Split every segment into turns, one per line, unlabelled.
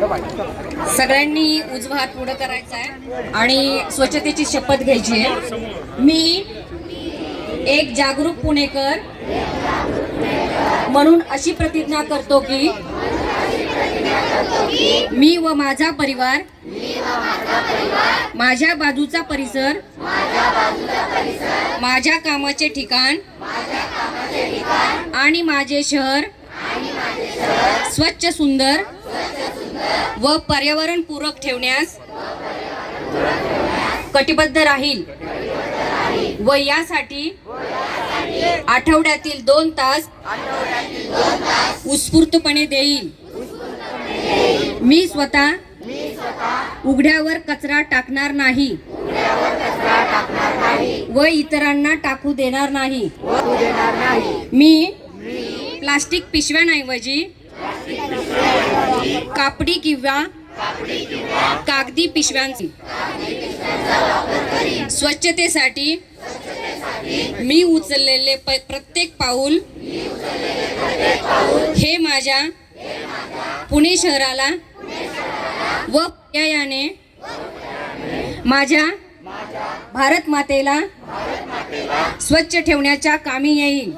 सगळ्यांनी उजवा हात पुढं करायचा आहे आणि स्वच्छतेची शपथ घ्यायची आहे. मी एक जागरूक पुणेकर म्हणून अशी प्रतिज्ञा करतो की मी व माझा परिवार माझ्या बाजूचा परिसर माझ्या कामाचे ठिकाण आणि माझे शहर स्वच्छ सुंदर व पर्यावरण पूरक ठेवण्यास कटिबद्ध राहील. व यासाठी आठवड्यातील दोन तास उत्स्फूर्तपणे देईल. मी स्वतः उघड्यावर कचरा टाकणार नाही. व इतरांना टाकू देणार नाही. मी प्लास्टिक पिशव्यांऐवजी कापडी किंवा कागदी पिशव्यांची स्वच्छतेसाठी मी उचललेले प- प्रत्येक पाऊल हे माझ्या पुणे शहराला व पर्यायाने माझ्या भारत मातेला स्वच्छ ठेवण्याच्या कामी येईल.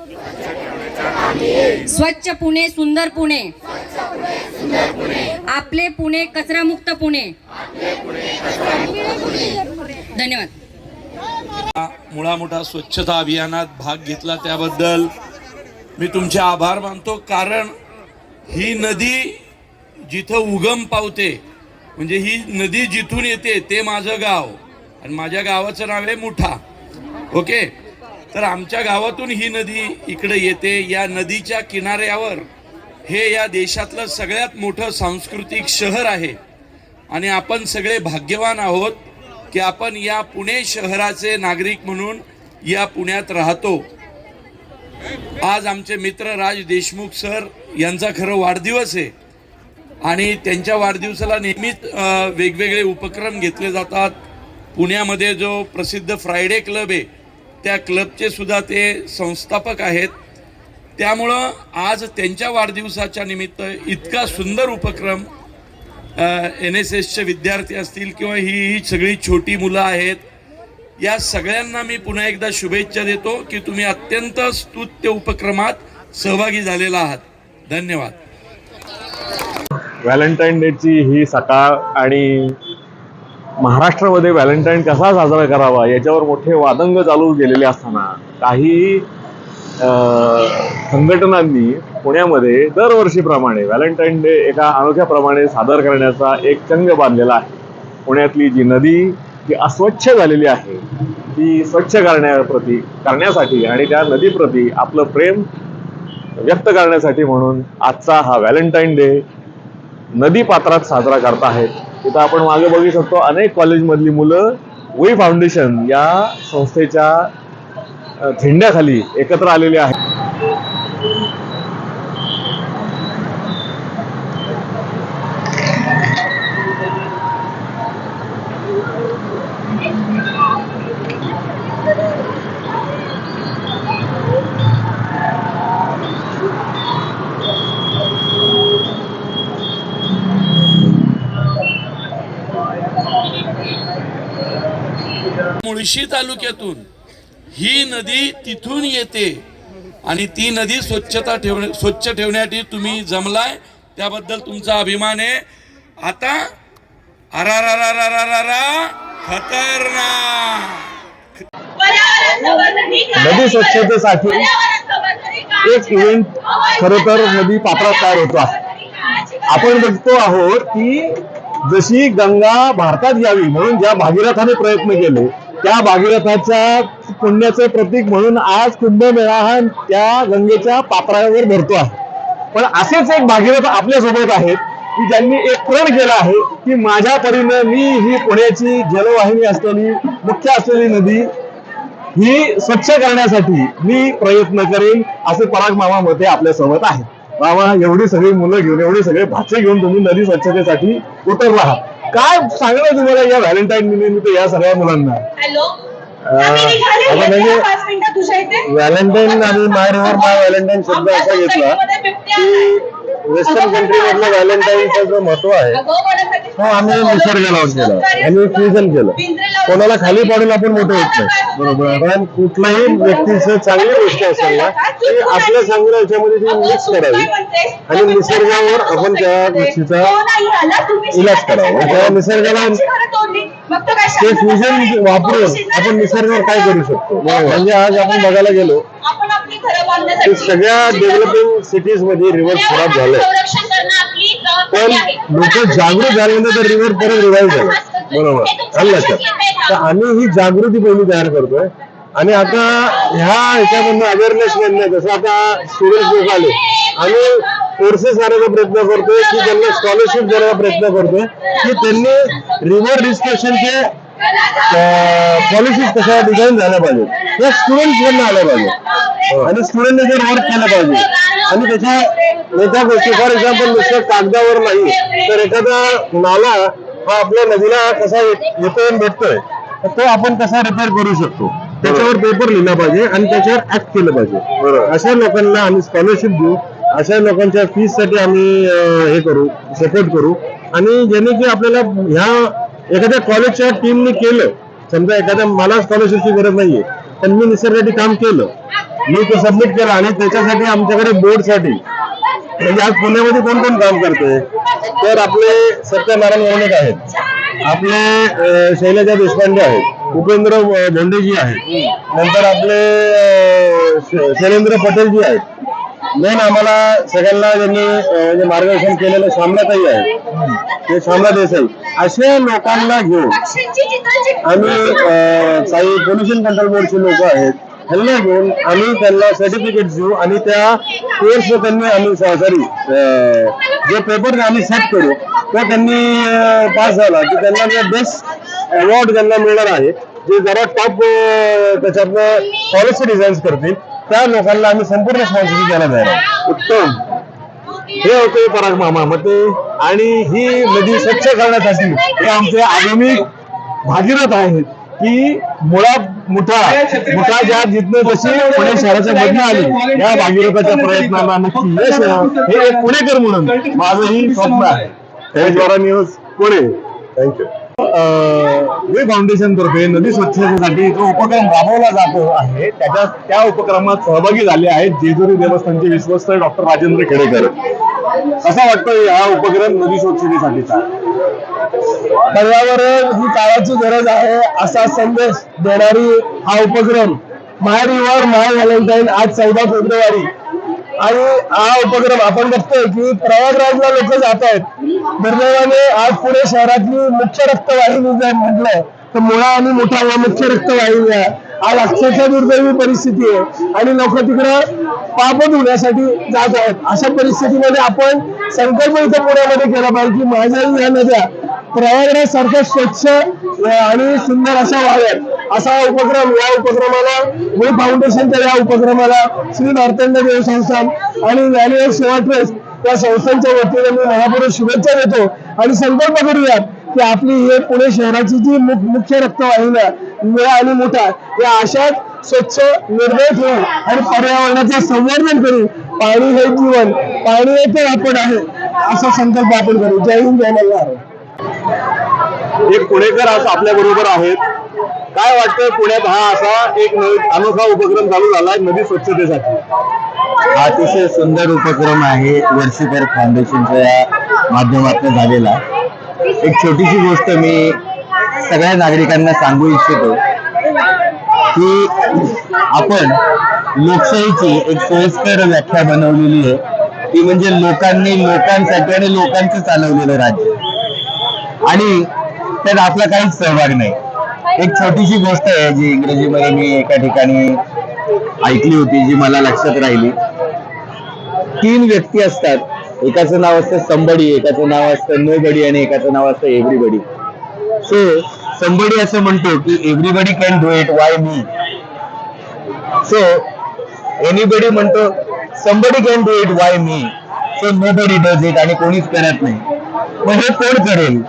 स्वच्छ पुणे सुंदर पुणे. आपले पुणे कचरामुक्त पुणे. धन्यवाद.
मुळा मोठा स्वच्छता अभियानात भाग घेतला त्याबद्दल मी तुमचे आभार मानतो. कारण ही नदी जिथं उगम पावते म्हणजे ही नदी जिथून येते ते माझं गाव. आणि माझ्या गावाचं नाव आहे मुठा. ओके? तर आमच्या गावातून ही नदी इकडे येते. या नदीच्या किनाऱ्यावर हे या देशातलं सगळ्यात मोठं सांस्कृतिक शहर आहे. आणि आपण सगळे भाग्यवान आहोत की आपण या पुणे शहराचे नागरिक म्हणून या पुण्यात राहतो. आज आमचे मित्र राज देशमुख सर यांचा खरं वाढदिवस आहे. आणि त्यांच्या वाढदिवसाला नेहमीच वेगवेगळे उपक्रम घेतले जातात. पुण्यामध्ये जो प्रसिद्ध फ्रायडे क्लब आहे त्या क्लबचे सुद्धा ते संस्थापक आहेत. त्यामुळं आज त्यांच्या वाढदिवसाच्या निमित्त इतका सुंदर उपक्रम एन एस एसचे विद्यार्थी असतील किंवा ही ही सगळी छोटी मुलं आहेत या सगळ्यांना मी पुन्हा एकदा शुभेच्छा देतो की तुम्ही अत्यंत स्तुत्य उपक्रमात सहभागी झालेला आहात. धन्यवाद.
व्हॅलेंटाईन डेची ही सकाळ आणि महाराष्ट्रामध्ये व्हॅलेंटाईन कसा साजरा करावा याच्यावर मोठे वादंग चालू गेलेले असताना काही संघटनांनी पुण्यामध्ये दरवर्षीप्रमाणे व्हॅलेंटाईन डे एका अनोख्याप्रमाणे सादर करण्याचा एक चंग बांधलेला आहे. पुण्यातली जी नदी जी अस्वच्छ झालेली आहे. ती स्वच्छ करण्याप्रती करण्यासाठी आणि त्या नदीप्रती आपलं प्रेम व्यक्त करण्यासाठी म्हणून आजचा हा व्हॅलेंटाईन डे नदी पात्रात साजरा करत आहेत. तिथं आपण मागे बघू शकतो अनेक कॉलेजमधली मुलं वई फाउंडेशन या संस्थेच्या झेंड्याखाली एकत्र आलेली आहेत.
मुळशी तालुक्यातून ही नदी तिथून येते आणि ती नदी स्वच्छता ठेवण्या स्वच्छ ठेवण्यासाठी तुम्ही जमलाय त्याबद्दल तुमचा अभिमान आहे. आता
नदी स्वच्छतेसाठी एक इव्हेंट खरं तर नदी पात्रात तयार होतो. आपण बघतो आहोत की जशी गंगा भारतात यावी म्हणून ज्या भागीरथाने प्रयत्न केले त्या भागीरथाच्या पुण्याचे प्रतीक म्हणून आज कुंभमेळा हा त्या गंगेच्या पापरावर भरतो आहे. पण असेच एक भागीरथ आपल्यासोबत आहेत की ज्यांनी एक प्रण केला आहे की माझ्या परीनं मी ही पुण्याची जलवाहिनी असलेली मुख्य असलेली नदी ही स्वच्छ करण्यासाठी मी प्रयत्न करेन असे पराग मामा मते आपल्यासोबत आहे मामा एवढी सगळी मुलं घेऊन एवढे सगळे भाचे घेऊन तुम्ही नदी स्वच्छतेसाठी उतरला आहात. काय सांगणार तुम्हाला या व्हॅलेंटाईन निमित्त या सगळ्या मुलांना?
हॅलो? आम्ही
म्हणजे व्हॅलेंटाईन आणि माय रिव्हर माय व्हॅलेंटाईन शब्द असा घेतला की
वेस्टर्न कंट्री मधलं व्हॅलेंटाईनचं जो महत्त्व आहे तो आम्ही निसर्गाला केलं. आणि फ्युजन केलं? कोणाला खाली पाडून आपण मोठं होत नाही. बरोबर. पण कुठल्याही व्यक्तीचं चांगली गोष्ट असेल ना ती आपल्या चांगल्या याच्यामध्ये ती मिक्स करावी. आणि निसर्गावर आपण त्या गोष्टीचा इलाज करावा. त्या निसर्गाला ते फ्युजन वापरून आपण निसर्गावर काय करू शकतो? म्हणजे आज आपण बघायला गेलो की सगळ्या डेव्हलपिंग सिटीजमध्ये रिव्हर खराब झालंय. पण. लोक जागृत झाल्यानंतर तर रिव्हर परत रिवाईव्ह झालं. बरोबर. लक्षात तर आम्ही ही जागृती पहिली तयार करतोय. आणि आता ह्या ह्याच्यामधनं अवेअरनेस मधनं जसं आता स्टुडंट लोक आले. आम्ही कोर्सेस आणण्याचा प्रयत्न करतोय की त्यांना स्कॉलरशिप देण्याचा प्रयत्न करतोय की त्यांनी रिव्हर डिस्कशनचे पॉलिसीज कशा डिझाईन झाल्या पाहिजेत? या स्टुडंट मधनं आल्या पाहिजे. आणि स्टुडंटने जर वर्क केलं पाहिजे. आणि त्याच्या त्या गोष्टी फॉर एक्झाम्पल नुसतं कागदावर नाही तर एखादा नाला हा आपल्या नदीला कसा येत- येतोय भेटतोय तो आपण कसा रिपेअर करू शकतो? त्याच्यावर पेपर लिहिला पाहिजे आणि त्याच्यावर ऍक्ट केलं पाहिजे. अशा लोकांना आम्ही स्कॉलरशिप देऊ. अशा लोकांच्या फीससाठी आम्ही हे करू सपोर्ट करू. आणि ज्याने की आपल्याला ह्या एखाद्या कॉलेजच्या टीमनी केलं समजा एखाद्या मला स्कॉलरशिपची गरज नाहीये पण मी निसर्गासाठी काम केलं मी ते सबमिट केलं आणि त्याच्यासाठी आमच्याकडे बोर्डसाठी म्हणजे आज पुण्यामध्ये कोण कोण काम करतोय? तर आपले सत्यनारायण वणिक आहेत. आपले शैलजा देशपांडे आहेत उपेंद्र भोंडेजी आहेत. नंतर आपले शैलेंद्र पटेलजी आहेत. मेन आम्हाला सगळ्यांना ज्यांनी म्हणजे मार्गदर्शन केलेलं सामनाताई आहे. ते सामना देसाई अशा लोकांना घेऊन आम्ही अं, काही पोल्युशन कंट्रोल बोर्डचे लोक आहेत त्यांना घेऊन आम्ही त्यांना सर्टिफिकेट देऊ आणि त्या कोर्स त्यांनी आम्ही सॉरी जे पेपर आम्ही सेट करू तो त्यांनी पास झाला. की त्यांना बेस्ट अवॉर्ड त्यांना मिळणार आहे जे जरा टॉप त्याच्यातनं कॉलेजचे डिझाईन्स करतील. त्या लोकांना आम्ही संपूर्ण स्पॉन्सरशिप द्यायला तयार आहोत. उत्तम. हे होते पराग मामा मते आणि ही नदी स्वच्छ करण्यासाठी हे आमचे आगामी भागीरथ आहेत की मुळा मुठा मुठा ज्या जिथनं जशी पुणे शहराच्या मधनं आली या भागीरथाच्या प्रयत्नांना नक्की यश यावं. हे एक पुणेकर म्हणून माझंही स्वप्न आहे. त्याद्वारा न्यूज पुणे. थँक्यू वे फाउंडेशन तर्फे नदी स्वच्छतेसाठी जो उपक्रम राबवला जातो आहे त्याच्या त्या उपक्रमात सहभागी झाले आहेत जेजुरी देवस्थानचे विश्वस्त डॉक्टर राजेंद्र खेडेकर. कसा वाटतो हा उपक्रम नदी स्वच्छतेसाठीचा? पर्यावरण ही काळाची गरज आहे असा संदेश देणारी हा उपक्रम. माय रिव्हर माय व्हॅलेंटाईन आज चौदा फेब्रुवारी. आणि हा उपक्रम आपण बघतोय की प्रयागराजला लोक जात आहेत. दुर्दैवाने आज पुणे शहरातली मुख्य रक्तवाहिनी जर म्हटलं तर मुळा आणि मोठा या मुख्य रक्तवाहिन्या आज अक्षरशः दुर्दैवी परिस्थिती आहे. आणि लोक तिकडं पाप धुण्यासाठी जात आहेत. अशा परिस्थितीमध्ये आपण संकल्प इथं पुण्यामध्ये केला पाहिजे की माझ्या या नद्या प्रयागराज सारख्या स्वच्छ आणि सुंदर अशा व्हाव्यात. असा हा उपक्रम या उपक्रमाला मी फाउंडेशनच्या या उपक्रमाला श्री नार्थंड देव संस्थान आणि ज्ञानेश सेवा ट्रस्ट या संस्थांच्या वतीने मी महापुरुष शुभेच्छा देतो. आणि संकल्प करूयात की आपली हे पुणे शहराची जी मुख्य रक्तवाहिन्या निळा आणि मोठा या अशाच स्वच्छ निर्भय होऊन आणि पर्यावरणाचे संवर्धन करू पाणी हे जीवन पाणी हे तर आपण आहे असा संकल्प आपण करू. जय हिंद जय मल्हार. एक पुणेकर आज आपल्या बरोबर आहेत. काय वाटतंय पुण्यात हा असा एक अनोखा उपक्रम चालू झाला नदी स्वच्छतेसाठी?
अतिशय सुंदर उपक्रम आहे. वर्षीकर फाउंडेशनच्या माध्यमातून झालेला. एक छोटीशी गोष्ट मी सगळ्या नागरिकांना सांगू इच्छितो की आपण लोकशाहीची एक सोयीस्कर व्याख्या बनवलेली आहे. ती म्हणजे लोकांनी लोकांसाठी आणि लोकांचं चालवलेलं राज्य. आणि त्यात आपला काहीच सहभाग नाही. एक छोटीशी गोष्ट आहे जी इंग्रजीमध्ये मी एका ठिकाणी ऐकली होती जी मला लक्षात राहिली. तीन व्यक्ती असतात. एकाचं नाव असतं संबडी एकाचं नाव असतं नो बडी आणि एकाचं नाव असतं एव्हरीबडी. सो संबडी असं म्हणतो की everybody can do it why me? So anybody म्हणतो somebody can do it why me? So nobody does it आणि कोणीच करत नाही. मग हे कोण करेल?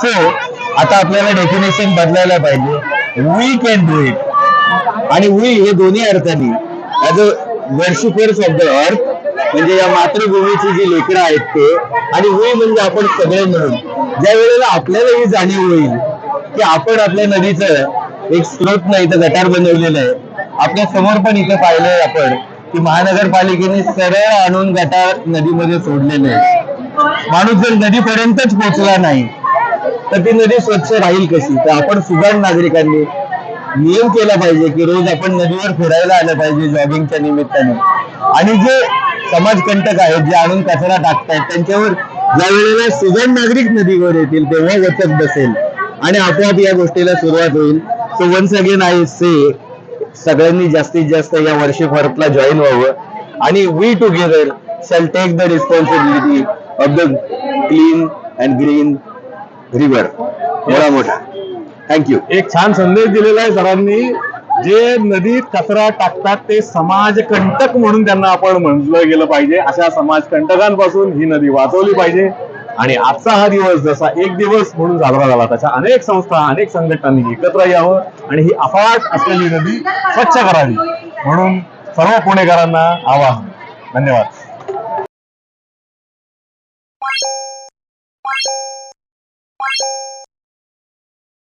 सो आता आपल्याला डेफिनेशन बदलायला पाहिजे. वी कॅन डू इट आणि वी हे दोन्ही अर्थाने. As a worshippers of the earth म्हणजे या मातृभूमीची जी लेकरं आहेत ते आणि वी म्हणजे आपण सगळे मिळून. ज्या वेळेला आपल्याला ही जाणीव होईल की आपण आपल्या नदीचं एक स्रोत नाही तर गटार बनवलेलं आहे. आपल्यासमोर पण इथे पाहिलंय आपण की महानगरपालिकेने सरळ आणून गटार नदीमध्ये सोडलेले आहे माणूस जर नदीपर्यंतच पोहोचला नाही तर ती नदी स्वच्छ राहील कशी? तर आपण सुजाण नागरिकांनी नियम केला पाहिजे की रोज आपण नदीवर फिरायला आलं पाहिजे जॉगिंगच्या निमित्ताने. आणि जे समाजकंटक आहेत जे आणून कचरा टाकतायत त्यांच्यावर ज्या वेळेला सुजाण नागरिक नदीवर येतील तेव्हा वचक बसेल. आणि आपोआप या गोष्टीला सुरुवात होईल. So once again I say सगळ्यांनी जास्तीत जास्त या वर्षी फरकला जॉईन व्हावं. आणि we together shall take the responsibility of the clean and green river मोठा मोठा. थँक्यू
एक छान संदेश दिलेला आहे सरांनी. जे नदीत कचरा टाकतात ते समाजकंटक म्हणून त्यांना आपण म्हटलं गेलं पाहिजे. अशा समाजकंटकांपासून ही नदी वाचवली पाहिजे. आणि आजचा हा दिवस जसा एक दिवस म्हणून साजरा झाला तशा अनेक संस्था अनेक संघटनांनी एकत्र यावं आणि ही अफाट असलेली नदी स्वच्छ करावी. म्हणून सर्व पुणेकरांना आवाहन. धन्यवाद.